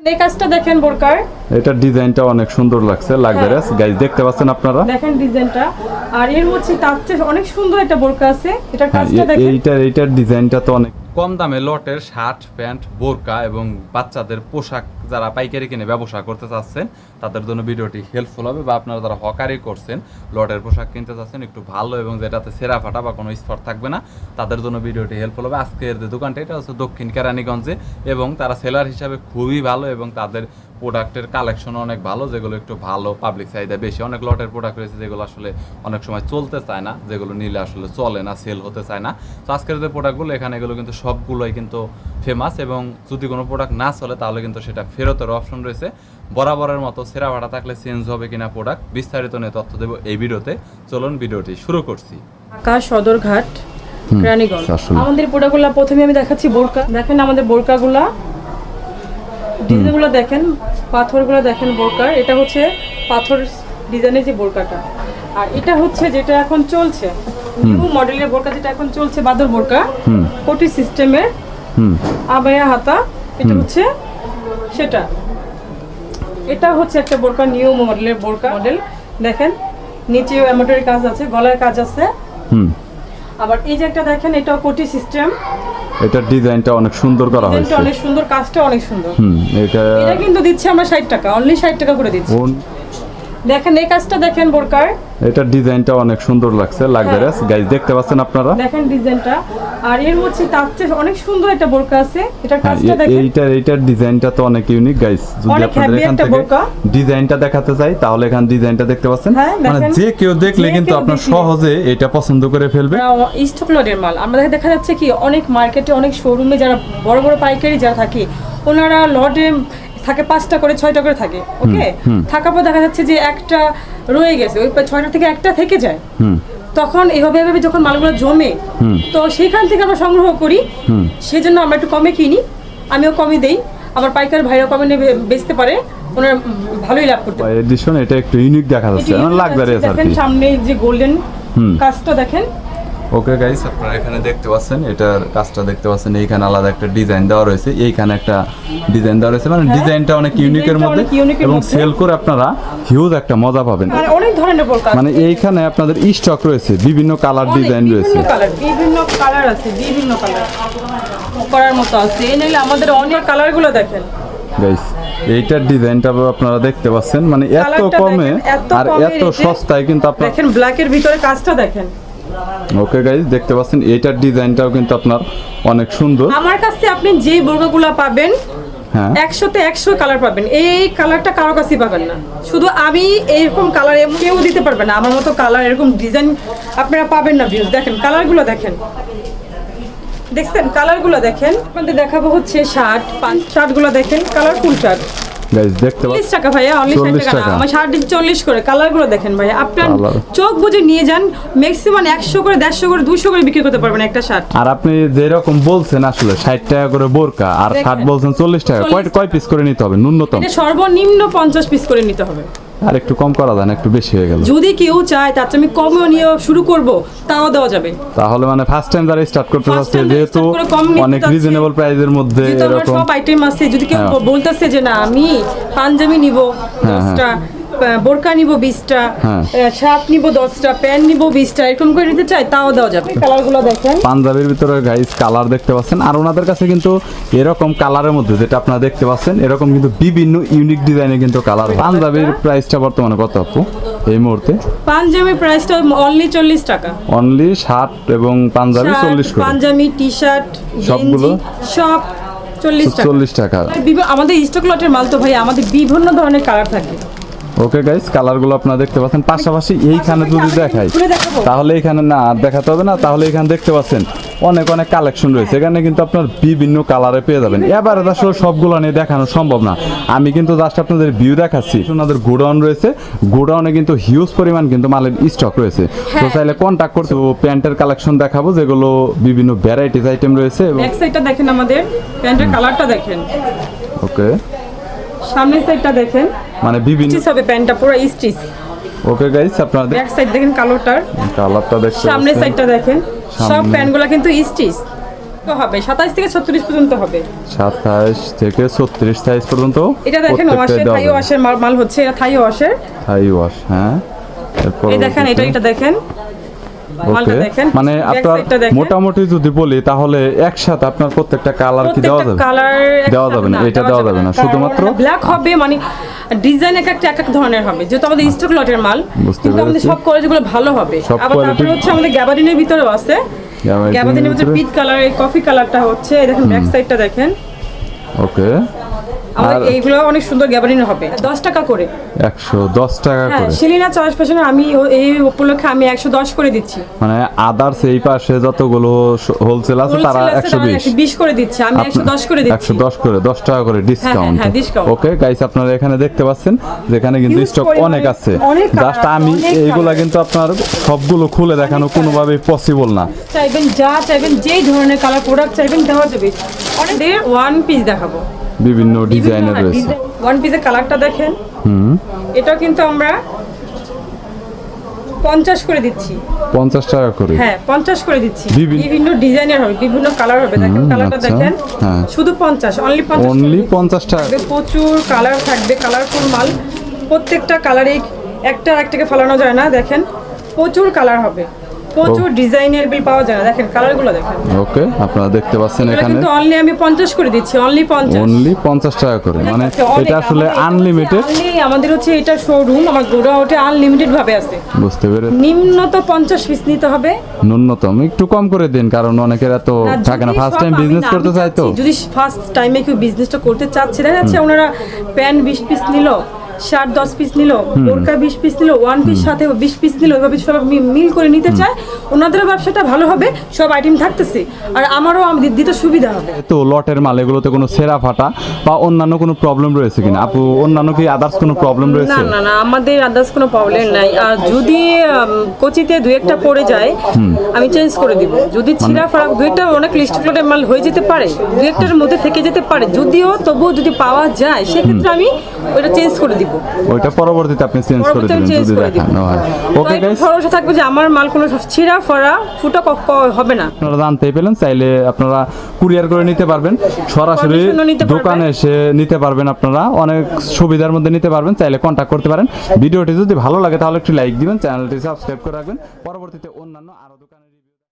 এই কাজটা দেখেন বোরকার। এটার ডিজাইনটা অনেক সুন্দর লাগছে লাক্সারিয়াস গাইস দেখতে পাচ্ছেন আপনারা? দেখেন ডিজাইনটা। আর এর মধ্যে তার অনেক সুন্দর একটা বোরকা আছে। এটা হ্যাঁ, কাজটা দেখেন। এইটার এইটার ডিজাইনটা তো অনেক কম দামে লটের শার্ট, প্যান্ট, বোরকা এবং বাচ্চাদের পোশাক যারা পাইকারি কিনে ব্যবসা করতে চাচ্ছেন, তাদের জন্য ভিডিওটি হেল্পফুল হবে বা আপনারা যারা হকারি করছেন, লটের পোশাক কিনতে চাচ্ছেন, একটু ভালো এবং যেটাতে সেরা ফাটা বা কোনো স্পট থাকবে না, তাদের জন্য ভিডিওটি হেল্পফুল হবে। আজকের যে দোকানটা, এটা হচ্ছে দক্ষিণ কেরানীগঞ্জে এবং তারা সেলার হিসাবে খুবই ভালো এবং তাদের প্রোডাক্টের কালেকশন অনেক ভালো যেগুলো একটু ভালো পাবলিক চাহিদা বেশি। অনেক লটের প্রোডাক্ট রয়েছে যেগুলো আসলে অনেক সময় চলতে চায় না যেগুলো নিলে আসলে চলে না সেল হতে চায় না। তো আজকের যে প্রোডাক্টগুলো এখানে এগুলো কিন্তু সবগুলোই কিন্তু ফেমাস এবং যদি কোনো প্রোডাক্ট না চলে তাহলে কিন্তু সেটা ফেরতের অপশন রয়েছে। বরাবরের মতো সেরা ভাড়া থাকলে চেঞ্জ হবে কিনা প্রোডাক্ট বিস্তারিত নিয়ে তথ্য দেবো এই ভিডিওতে। চলুন ভিডিওটি শুরু করছি। ঢাকা সদরঘাট রানীগঞ্জ। আমাদের প্রোডাক্টগুলো প্রথমে আমি দেখাচ্ছি বোরকা। দেখেন আমাদের বোরকাগুলা ডিজাইনগুলো দেখেন। পাথরগুলো দেখেন বোরকার। এটা হচ্ছে পাথর ডিজাইনের যে বোরকাটা। আর এটা হচ্ছে যেটা এখন চলছে। নিউ মডেলের বোরকা যেটা এখন চলছে বাদর বোরকা। কোটি সিস্টেমের আবায়া হাতা। এটা হচ্ছে সেটা। এটা হচ্ছে একটা বোরকা নিউ মডেলের বোরকা। মডেল দেখেন নিচে এমব্রয়ডারি কাজ আছে গলার কাজ আছে। হুম। আবার এই যে একটা দেখেন এটা কোটি সিস্টেম। এটার ডিজাইনটা অনেক সুন্দর করা হয়েছে। অনেক সুন্দর কাজটা অনেক সুন্দর। হুম এটা এটা কিন্তু দিচ্ছে আমরা ষাট টাকা অনলি ষাট টাকা করে দিচ্ছি। দেখেন এই কাজটা দেখেন বোরকার। এটার ডিজাইনটা অনেক সুন্দর লাগছে লাক্সারিয়াস গাইজ দেখতে পাচ্ছেন আপনারা? দেখেন ডিজাইনটা। আর এর মধ্যে তার চেয়ে অনেক সুন্দর একটা বোরকা আছে। এটার হ্যাঁ, কাজটা দেখেন। এইটার এইটার ডিজাইনটা তো অনেক ইউনিক গাইস যদি অনেক আপনাদের এখান থেকে ডিজাইনটা দেখাতে চাই তাহলে এখান ডিজাইনটা দেখতে পাচ্ছেন। হ্যাঁ, মানে যে কেউ দেখলে কিন্তু আপনার সহজে এটা পছন্দ করে ফেলবে। স্টক লটের মাল। আমরা দেখা যাচ্ছে কি অনেক মার্কেটে অনেক শোরুমে যারা বড় বড় পাইকারি যারা থাকে ওনারা লটে থাকে পাঁচটা করে ছয়টা করে থাকে ওকে থাকার পর দেখা যাচ্ছে যে একটা রয়ে গেছে ওই ছয়টা থেকে একটা থেকে যায়। তখন এভাবে এভাবে যখন মালগুলো জমে তো সেখান থেকে আমরা সংগ্রহ করি। সেজন্য আমরা একটু কমে কিনি আমিও কমে দেই। আমার পাইকার ভাইরা কমে নেবে বেচতে পারে। ওনার ভালোই লাভ করতে পারে এডিশন এটা একটু ইউনিক দেখা যাচ্ছে। আর দেখেন সামনে যে গোল্ডেন। কাজটা দেখেন। ওকে গাইস আপনারা এখানে দেখতে পাচ্ছেন এটার কাজটা দেখতে পাচ্ছেন এইখানে আলাদা একটা ডিজাইন দেওয়া রয়েছে এইখানে একটা ডিজাইন দেওয়া রয়েছে মানে ডিজাইনটা অনেক ইউনিকের মধ্যে হ্যাঁ, অনেক unique এর এবং সেল করে আপনারা হিউজ একটা মজা পাবেন। আর অনেক ধরনের মানে এইখানে আপনাদের স্টক রয়েছে বিভিন্ন কালার ডিজাইন রয়েছে। বিভিন্ন কালার আছে বিভিন্ন কালার করার মতো আছে। এই নাইলে আমাদের অনেক কালারগুলো দেখেন। গাইস এইটার ডিজাইনটা আপনারা দেখতে পাচ্ছেন মানে এত কমে আর এত সস্তায় কিন্তু আপনার দেখেন ব্ল্যাকের ভিতরে কাজটা দেখেন। ওকে গাইস দেখতে পাচ্ছেন এইটার ডিজাইনটাও কিন্তু আপনার অনেক সুন্দর। আমার কাছে আপনি যে বোরকাগুলো পাবেন হ্যাঁ। একশোতে একশো কালার পাবেন। এই কালারটা কারও কাছেই পাবেন না। শুধু আমি এরকম কালার কেউ দিতে পারবে না। আমার মতো কালার এরকম ডিজাইন আপনারা পাবেন না ভিউজ দেখেন কালারগুলো দেখেন। দেখছেন? কালারগুলো দেখেন। আপনাদের দেখাবো হচ্ছে শার্ট পাঁচ শার্টগুলো দেখেন কালারফুল শার্ট গাইস দেখতে পাচ্ছেন 40 টাকা ভাইয়া অনলি ষাট 40 টাকা আমার শার্ট চল্লিশ করে কালারগুলো দেখেন ভাই আপনার চোখ বুঝে নিয়ে যান ম্যাক্সিমাম একশো করে দেড়শো করে 200 করে বিক্রি করতে পারবেন একটা শার্ট। আর আপনি যেরকম বলছেন আসলে ষাট টাকা করে বোরকা আর। শার্ট বলছেন চল্লিশ টাকা কয় 40 কয় পিস করে নিতে হবে? ন্যূনতম। এটা সর্বনিম্ন পঞ্চাশ পিস করে নিতে হবে। আর একটু কম করা দেন একটু বেশি হয়ে গেল। যদি কেউ চায় তার চেয়ে আমি কমেও নিয়ে শুরু করব তাও দেওয়া যাবে। তাহলে মানে ফার্স্ট টাইম যারা স্টার্ট করতে চাচ্ছে যাচ্ছে যেহেতু অনেক রিজনেবল প্রাইজের মধ্যে এরকম। সব আইটেম আছে যদি কেউ বলতাছে বলতেছে যে না আমি পাঞ্জাবি নিব হ্যাঁ, দশটা আহ, বোরকা নিব বিশটা হ্যাঁ। শার্ট নিব দশটা প্যান্ট নিব বিশটা এরকম করে নিতে চাই তাও দেওয়া যাবে। কালারগুলো দেখেন। পাঞ্জাবির ভিতরে গাইস কালার দেখতে পাচ্ছেন। আর ওনাদের কাছে কিন্তু এরকম কালারের মধ্যে যেটা আপনারা দেখতে পাচ্ছেন এরকম কিন্তু বিভিন্ন ইউনিক ডিজাইনে কিন্তু কালার পাঞ্জাবির প্রাইসটা বর্তমানে কত আপু এই মুহূর্তে? পাঞ্জাবির প্রাইসটা অনলি চল্লিশ টাকা। অনলি শার্ট এবং পাঞ্জাবি চল্লিশ করে। পাঞ্জাবি টি শার্ট সবগুলো? সব চল্লিশ টাকা। আমাদের স্টক লটের মাল তো ভাই আমাদের বিভিন্ন ধরনের কালার থাকে। ওকে গাইস কালারগুলো আপনারা দেখতে পাচ্ছেন। পাশাপাশি এইখানে যদি দেখাই তাহলে এখানে না আর দেখাতে হবে না তাহলে এখানে দেখতে পাচ্ছেন অনেক অনেক কালেকশন রয়েছে। এখানে কিন্তু আপনার বিভিন্ন কালারে পেয়ে যাবেন। এবারে আসলে সবগুলো নিয়ে দেখানো সম্ভব না। আমি কিন্তু জাস্ট আপনাদের ভিউ দেখাচ্ছি। ওনাদের গোডাউন রয়েছে। গোডাউনে কিন্তু হিউজ পরিমাণ কিন্তু মালের স্টক রয়েছে। তো হ্যাঁ। চাইলে কন্ট্যাক্ট করতে প্যান্টের কালেকশন দেখাবো যেগুলো বিভিন্ন ভ্যারাইটিস আইটেম রয়েছে দেখেন আমাদের। প্যান্টের কালারটা দেখেন। ওকে সামনের সাইডটা দেখেন। মানে বিভিন্ন স্টিচ হবে প্যান্টটা পুরো স্টিচ ওকে গাইস আপনারা ব্যাক সাইড দেখেন কালোটার। কালারটা দেখতে সামনের সাইডটা দেখেন। সব। প্যান্টগুলো কিন্তু স্টিচ হবে সাতাশ থেকে ছত্রিশ পর্যন্ত হবে। সাতাশ থেকে ছত্রিশ সাইজ পর্যন্ত এটা দেখেন ওয়াশের থাই ওয়াশের মাল হচ্ছে এটা থাই ওয়াশের থাই ওয়াশ হ্যাঁ। এই দেখেন এটা এটা দেখেন দেখেন। মানে আপনার। মোটামুটি যদি বলি তাহলে একসাথে আপনার প্রত্যেকটা কালার কি দেওয়া যাবে? কালার দেওয়া যাবে না, এটা দেওয়া যাবে না, শুধুমাত্র- ব্ল্যাক হবে মানে ডিজাইন এক একটা এক এক ধরনের হবে। যেহেতু আমাদের স্টক লটের মাল কিন্তু আমাদের। সব কোয়ালিটিগুলো ভালো হবে। আবার তারপরে হচ্ছে আমাদের গ্যাবারিনের ভিতরেও আছে। গ্যাবারিনের ভিতরে ভিতরে? কালার এই কফি কালারটা হচ্ছে দেখেন ব্যাক সাইডটা দেখেন। ওকে আমাদের এইগুলো অনেক সুন্দর গ্যাবারিন হবে। দশ টাকা করে। একশো দশ টাকা হ্যাঁ করে। শিলিনা চয়েস ফ্যাশনে আমি এই উপলক্ষে আমি একশো দশ করে দিচ্ছি। মানে আদার্স এই পাশে যতগুলো হোলসেল আছে তারা Wholesale আছে, একশো বিশ। করে দিচ্ছি আমি একশো দশ করে দিচ্ছি। একশো দশ করে দশ টাকা করে ডিসকাউন্ট ওকে গাইস আপনারা এখানে দেখতে পাচ্ছেন যেখানে কিন্তু স্টক অনেক আছে। জাস্ট আমি এইগুলা কিন্তু আপনার সবগুলো খুলে দেখানো কোনোভাবেই পসিবল না। চাইবেন যা চাইবেন যেই ধরনের কালার প্রোডাক্ট চাইবেন দেওয়া যাবে। অনেক ওয়ান পিস দেখাবো। বিভিন্ন ডিজাইনের রয়েছে। ওয়ান পিসের কালারটা দেখেন। হুম। এটাও কিন্তু আমরা পঞ্চাশ করে দিচ্ছি। পঞ্চাশ টাকা করে? হ্যাঁ পঞ্চাশ করে দিচ্ছি। বিভিন্ন- ডিজাইনের হবে বিভিন্ন কালার হবে। দেখেন কালারটা আচ্ছা, দেখেন। হ্যাঁ। শুধু পঞ্চাশ অনলি পঞ্চাশ অনলি পঞ্চাশ টাকা। থাকবে প্রচুর কালার থাকবে কালারফুল মাল। প্রত্যেকটা কালারে একটা একটাকে ফালানো যায় না। দেখেন প্রচুর কালার হবে। প্রচুর ডিজাইনের বিল পাওয়া যায় না। দেখেন কালারগুলো দেখেন। ওকে আপনারা দেখতে পাচ্ছেন এখানে। কিন্তু অনলি আমি পঞ্চাশ করে দিচ্ছি অনলি পঞ্চাশ। অনলি পঞ্চাশ টাকা করে। মানে এটা আসলে আনলিমিটেড আমাদের হচ্ছে এটা শোরুম আমার গোড়া ওটা আনলিমিটেড ভাবে আছে। বুঝতে পেরে নিম্নত পঞ্চাশ পিস নিতে হবে। ন্যূনতম একটু কম করে দিন কারণ অনেকের এত থাকে না ফার্স্ট টাইম বিজনেস করতে চাই তো। যদি ফার্স্ট টাইমে কেউ বিজনেসটা করতে চাচ্ছে দেখা যাচ্ছে ওনারা প্যান্ট বিশ পিস নিল শার্ট দশ পিস নিল বোরকা বিশ পিস নিল ওয়ান পিস সাথে বিশ পিস নিল এভাবে সব মিল করে নিতে চায়। ওনাদেরও ব্যবসাটা ভালো হবে সব আইটেম থাকতেছে। আর আমারও আম- দিতে সুবিধা হবে। তো লটের মাল এগুলোতে কোনো সেরা ফাটা বা অন্যান্য কোনো প্রবলেম রয়েছে কিনা? আপু অন্যান্য কি আদার্স কোনো প্রবলেম রয়েছে? না না আমাদের আদার্স কোনো প্রবলেম নাই। আর যদি কোচিতে দু একটা পড়ে যায় আমি চেঞ্জ করে দিব। যদি মানে ছিঁড়া ফারাক দু একটা অনেক লিস্টগুলোর মাল হয়ে যেতে পারে দু একটার মধ্যে থেকে যেতে পারে। যদিও তবুও যদি পাওয়া যায় সেক্ষেত্রে আমি ওটা চেঞ্জ করে দিব। ওইটা পরবর্তীতে আপনি চেঞ্জ করে দিবেন যদি দেখানো হয় ওকে গাইস ভরসা থাকবে যে আমার মাল কোনো ছিঁড়া ফরা ফুটা ক- ক- হবে না। আপনারা জানতেই পেলেন চাইলে আপনারা কুরিয়ার করে নিতে পারবেন। সরাসরি। দোকানে এসে নিতে পারবেন আপনারা। অনেক সুবিধার মধ্যে নিতে পারবেন চাইলে কন্ট্যাক্ট করতে পারেন। ভিডিওটি যদি ভালো লাগে তাহলে একটু লাইক দিবেন চ্যানেলটি সাবস্ক্রাইব করে রাখবেন। পরবর্তীতে অন্যান্য আরও দোকানে